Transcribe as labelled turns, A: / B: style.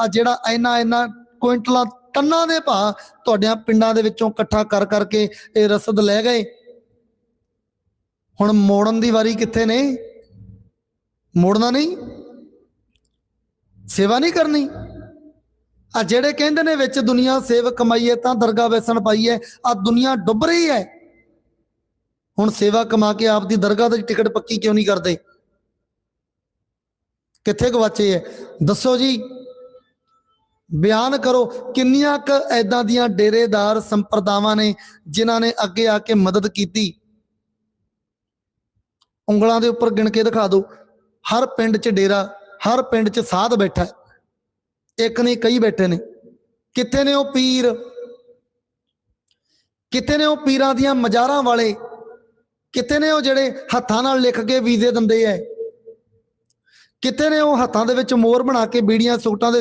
A: ਆ ਜਿਹੜਾ ਇੰਨਾ ਇੰਨਾ ਕੁਇੰਟਲਾਂ ਟੰਨਾਂ ਦੇ ਭਾ ਤੁਹਾਡਿਆਂ ਪਿੰਡਾਂ ਦੇ ਵਿੱਚੋਂ ਇਕੱਠਾ ਕਰ ਕਰਕੇ ਇਹ ਰਸਦ ਲੈ ਗਏ। ਹੁਣ ਮੋੜਨ ਦੀ ਵਾਰੀ ਕਿੱਥੇ ਨੇ? ਮੋੜਨਾ ਨਹੀਂ? ਸੇਵਾ ਨਹੀਂ ਕਰਨੀ? ਆ ਜਿਹੜੇ ਕਹਿੰਦੇ ਨੇ ਵਿੱਚ ਦੁਨੀਆ ਸੇਵ ਕਮਾਈਏ ਤਾਂ ਦਰਗਾਹ ਵੇਸਣ ਪਾਈਏ ਆ ਦੁਨੀਆ ਡੁੱਬ ਰਹੀ ਹੈ। ਹੁਣ ਸੇਵਾ ਕਮਾ ਕੇ ਆਪ ਦੀ ਦਰਗਾਹ ਦੀ ਟਿਕਟ ਪੱਕੀ ਕਿਉਂ ਨਹੀਂ ਕਰਦੇ? ਕਿੱਥੇ ਗਵਾਚੇ ਹੈ? ਦੱਸੋ ਜੀ। ਬਿਆਨ ਕਰੋ, ਕਿੰਨੀਆਂ ਕ ਐਦਾਂ ਦੀਆਂ ਡੇਰੇਦਾਰ ਸੰਪਰਦਾਵਾਂ ਨੇ ਜਿਨ੍ਹਾਂ ਨੇ ਅੱਗੇ ਆ ਕੇ ਮਦਦ ਕੀਤੀ? ਉਂਗਲਾਂ ਦੇ ਉੱਪਰ ਗਿਣ ਕੇ ਦਿਖਾ ਦਿਓ। ਹਰ ਪਿੰਡ 'ਚ ਡੇਰਾ, ਹਰ ਪਿੰਡ 'ਚ ਸਾਧ ਬੈਠਾ ਇੱਕ ਨਹੀਂ, ਕਈ ਬੈਠੇ ਨੇ। ਕਿੱਥੇ ਨੇ ਉਹ ਪੀਰ? ਕਿੱਥੇ ਨੇ ਉਹ ਪੀਰਾਂ ਦੀਆਂ ਮਜ਼ਾਰਾਂ ਵਾਲੇ? ਕਿੱਥੇ ਨੇ ਉਹ ਜਿਹੜੇ ਹੱਥਾਂ ਨਾਲ ਲਿਖ ਕੇ ਵੀਜ਼ੇ ਦਿੰਦੇ ਐ? ਕਿੱਥੇ ਨੇ ਉਹ ਹੱਥਾਂ ਦੇ ਵਿੱਚ ਮੋਰ ਬਣਾ ਕੇ ਬੀੜੀਆਂ ਸੂਟਾਂ ਦੇ